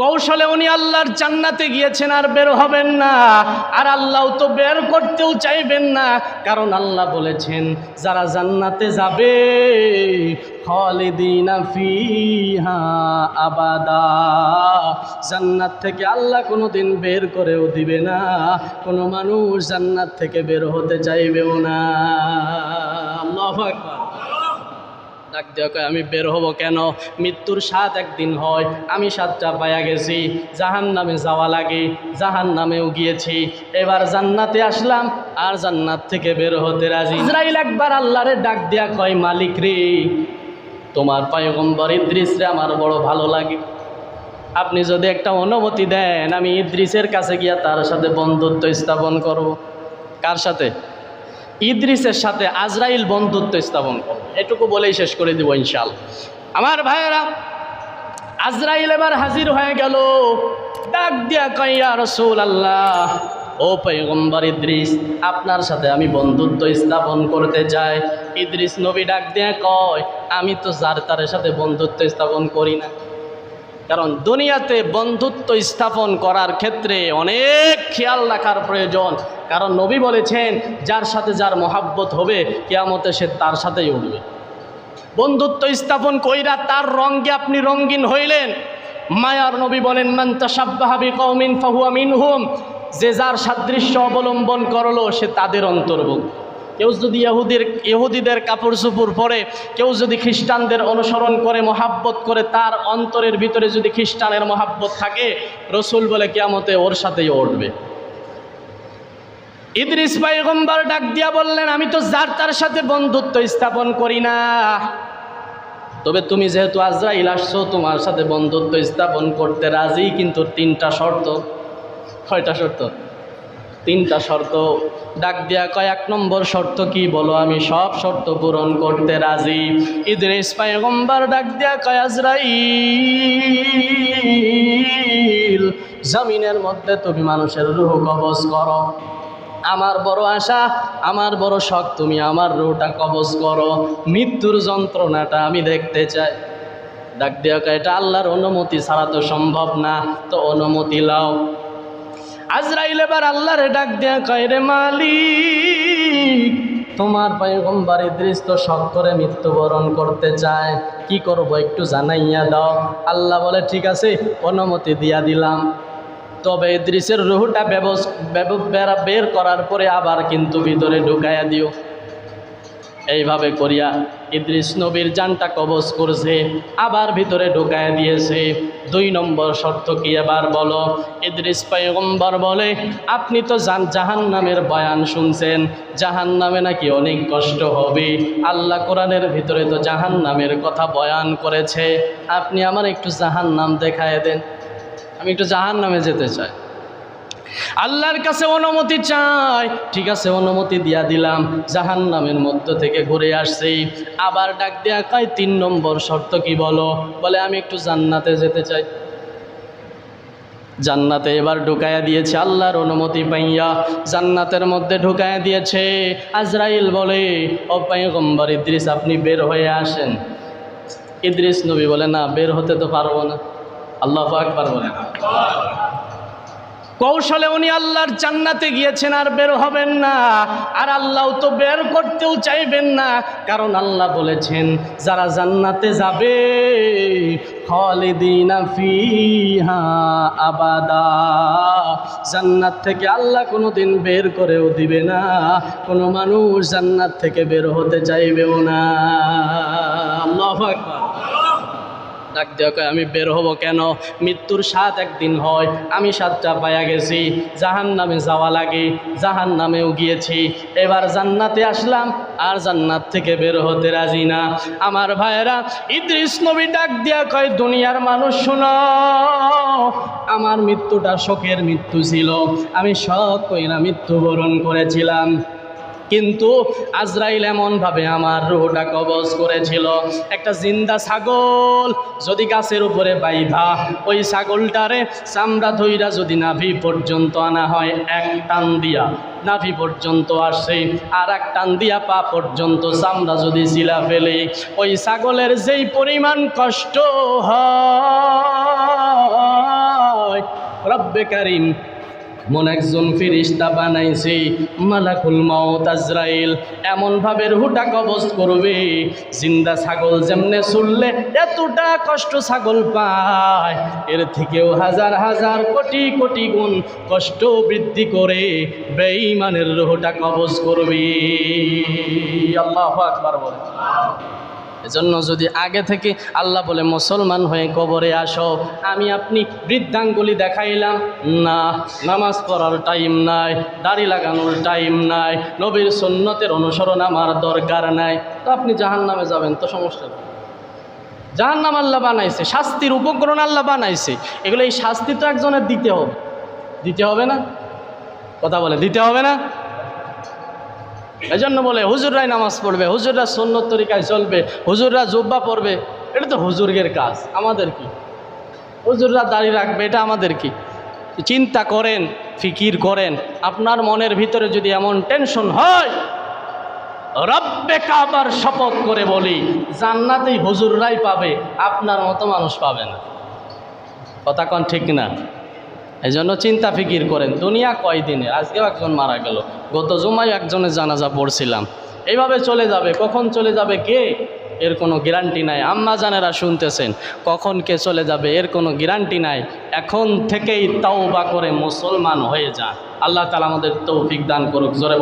কৌশলে উনি আল্লাহর জান্নাতে গিয়েছেন আর বের হবেন না। আর আল্লাহ তো বের করতেও চাইবেন না। কারণ আল্লাহ বলেছেন, যারা জান্নাতে যাবে আবাদা। জান্নাত থেকে আল্লাহ কোনো দিন বের করেও দিবে না। কোনো মানুষ জান্নাত থেকে বের হতে চাইবেও না। আল্লাহু ডাক দেওয়া আমি বের হব কেন? মৃত্যুর স্বাদ একদিন হয়। আমি স্বাদটা পায়া গেছি। জাহান নামে যাওয়া লাগে। জাহান নামেও গিয়েছি। এবার জান্নাতে আসলাম আর জান্নাত থেকে বের হতে রাজি। ইসরাইল একবার আল্লাহরে ডাক দেয়া কয়, মালিক রে, তোমার পয়গম্বর ইদ্রিস রে আমার বড় ভালো লাগে। আপনি যদি একটা অনুমতি দেন, আমি ইদ্রিসের কাছে গিয়া তার সাথে বন্ধুত্ব স্থাপন করব। কার সাথে? ইদ্রিসের সাথে আজরাইল বন্ধুত্ব স্থাপন করব এটুকু বলেই শেষ করে দিব ইনশাল আমার ভাইয়েরা, আজরাইল এবার হাজির হয়ে গেল। ডাক দিয়া কইয়া রসুল আল্লাহ ও পৈগম্বর ইদ্রিস, আপনার সাথে আমি বন্ধুত্ব স্থাপন করতে চাই। ইদ্রিস নবী ডাক দিয়া কয়, আমি তো যার তার সাথে বন্ধুত্ব স্থাপন করি না। কারণ দুনিয়াতে বন্ধুত্ব স্থাপন করার ক্ষেত্রে অনেক খেয়াল রাখার প্রয়োজন। কারণ নবী বলেছেন, যার সাথে যার মহাব্বত হবে, কেয়ামতে সে তার সাথেই উঠবে। বন্ধুত্ব স্থাপন কইরা তার রঙ্গে আপনি রঙ্গিন হইলেন। মায়ার নবী বলেন মান্তা সাব্বাহাবি কৌমিন ফাহুয়া মিনহুম। যে যার সাদৃশ্য অবলম্বন করল, সে তাদের অন্তর্ভুক্ত। কেউ যদি ইহুদির, ইহুদিদের কাপড় চুপুর পরে, কেউ যদি খ্রিস্টানদের অনুসরণ করে, মহাব্বত করে, তার অন্তরের ভিতরে যদি খ্রিস্টানের মহাব্বত থাকে, রসুল বলে, কেয়ামতে ওর সাথেই উঠবে। ইদ্রিস পাইগম্বর ডাক দিয়া বললেন, আমি তো যার তার সাথে বন্ধুত্ব স্থাপন করি না। তবে তুমি যেহেতু আজরাইল আসছো, তোমার সাথে বন্ধুত্ব স্থাপন করতে রাজি, কিন্তু তিনটা শর্ত। কয়টা শর্ত? তিনটা শর্ত। ডাক দিয়া কয়েক নম্বর শর্ত কি বলো আমি, সব শর্ত পূরণ করতে রাজি। ইদ্রিস পায়গম্বর ডাক দিয়া কয়, আজরাইল, জমিনের মধ্যে তুমি মানুষের রুহ কবজ করো। আমার বড় আশা, আমার বড় শখ, তুমি আমার রুহটা কবজ করো। মৃত্যুর যন্ত্রণাটা আমি দেখতে চাই। ডাক দিয়া কয়, এটা আল্লাহর অনুমতি ছাড়া তো সম্ভব না, তো অনুমতি লাও। আজরাইল এবার আল্লাহরে ডাক দেয়া কয়, রে মালিক, তোমার পয়গম্বর ইদ্রিস তো শখ করে মৃত্যুবরণ করতে চায়। কি করব একটু জানাইয়া দাও। আল্লাহ বলে, ঠিক আছে, অনুমতি দিয়া দিলাম। তবে ইদ্রিসের রুহুটা ব্যবস্থা বের করার পরে আবার কিন্তু ভিতরে ঢুকাইয়া দিও। এইভাবে করিয়া ইদ্রিস নবীর জানটা কবজ করছে, আবার ভিতরে ঢুকায় দিয়েছে। দুই নম্বর শর্ত কি এবার বলো? ইদ্রিস পয়গম্বর বলে, আপনি তো জান জাহান নামের বয়ান শুনছেন। জাহান নামে নাকি অনেক কষ্ট হবে। আল্লাহ কোরআনের ভিতরে তো জাহান নামের কথা বয়ান করেছে। আপনি আমার একটু জাহান নাম দেখায় দেন। আমি একটু জাহান নামে যেতে চাই। আল্লাহর কাছে অনুমতি চাই। ঠিক আছে, অনুমতি দিয়া দিলাম। জাহান নামের মধ্য থেকে ঘুরে আসছি। আবার ডাক দেয়া কয়, তিন নম্বর শর্ত কি বলো? বলে, আমি একটু জান্নাতে যেতে চাই। জান্নাতে এবার ঢুকাইয়া দিয়েছে আল্লাহর অনুমতি পাইয়া। জান্নাতের মধ্যে ঢুকাইয়া দিয়েছে। আজরাইল বলে, ও পাইগম্বর ইদ্রিস, আপনি বের হয়ে আসেন। ইদ্রিস নবী বলে, না, বের হতে তো পারব না। আল্লাহ আকবার বলে। কৌশলে উনি আল্লাহর জান্নাতে গিয়েছেন, আর বের হবেন না। আর আল্লাহ তো বের করতেও চাইবেন না। কারণ আল্লাহ বলেছেন, যারা জান্নাতে যাবে আবাদা। জান্নাত থেকে আল্লাহ কোনো দিন বের করেও দিবে না। কোনো মানুষ জান্নাত থেকে বের হতে চাইবেও না। আল্লাহু আকবার। ডাক দেওয়া কয়, আমি বের হব কেন? মৃত্যুর সাত একদিন হয়। আমি সাতটা পায়া গেছি। জাহান নামে যাওয়া লাগে। জাহান নামেও গিয়েছি। এবার জান্নাতে আসলাম আর জান্নাত থেকে বের হতে রাজি না। আমার ভাইয়েরা, ইদ্রিস নবী ডাক দিয়া কয়, দুনিয়ার মানুষ শোনো। আমার মৃত্যুটা শোকের মৃত্যু ছিল। আমি শখ কইরা মৃত্যুবরণ করেছিলাম। কিন্তু আজরাইল এমনভাবে আমার রুহটা কবজ করেছিল। একটা জিন্দা ছাগল যদি গাছের উপরে বাইধা, ওই ছাগলটারে চামড়া ধইরা যদি নাভি পর্যন্ত আনা হয়, এক টান দিয়া নাভি পর্যন্ত আসে, আর এক টান দিয়া পা পর্যন্ত চামড়া যদি শিলা ফেলে, ওই ছাগলের যেই পরিমাণ কষ্ট হয়, রব্বে কারিম মন একজন ফিরিস্তা বানাইছে, মালাকুল মাউত আজরাইল। এমন ভাবে রুহুটা কবজ করবে, জিন্দা ছাগল যেমনে চললে এতটা কষ্ট ছাগল পায়, এর থেকেও হাজার হাজার কোটি কোটি গুণ কষ্ট বৃদ্ধি করে বেঈমানের রুহুটা কবজ করবে। আল্লাহ আকবার বলে এজন্য যদি আগে থেকে আল্লাহ বলে, মুসলমান হয়ে কবরে আসো, আমি আপনি বৃদ্ধাঙ্গুলি দেখাইলাম। না, নামাজ পড়ার টাইম নাই, দাড়ি লাগানোর টাইম নাই, নবীর সুন্নতের অনুসরণ আমার দরকার নাই। তো আপনি জাহান নামে যাবেন, তো সমস্যা জাহান নাম আল্লাহ বানাইছে, শাস্তির উপকরণ আল্লাহ বানাইছে। এগুলো এই শাস্তি তো একজনের দিতে হবে। দিতে হবে না? কথা বলে, দিতে হবে না? এজন্য বলে, হুজুররাই নামাজ পড়বে, হুজুররা সন্ন্যত তরিকায় চলবে, হুজুররা জুব্বা পড়বে, এটা তো হুজুর্গের কাজ, আমাদের কি? হুজুররা দাঁড়িয়ে রাখবে, এটা আমাদের কি? চিন্তা করেন, ফিকির করেন, আপনার মনের ভিতরে যদি এমন টেনশন হয়, রব্বে কাবার শপথ করে বলি, জান্নাতেই হুজুররাই পাবে, আপনার মতো মানুষ পাবে না। কথা কন ঠিক না? এই জন্য চিন্তা ফিকির করেন, দুনিয়া কয়দিনে? আজকেও একজন মারা গেল, গত জুমায় একজনের জানাজা পড়ছিলাম। এইভাবে চলে যাবে, কখন চলে যাবে কে? এর কোনো গ্যারান্টি নাই। আম্মা জানেরা শুনতেছেন, কখন কে চলে যাবে? এর কোনো গ্যারান্টি নাই। এখন থেকেই তাও বা করে মুসলমান হয়ে যান আল্লাহ তালা আমাদের তৌফিক দান করুক। জোরে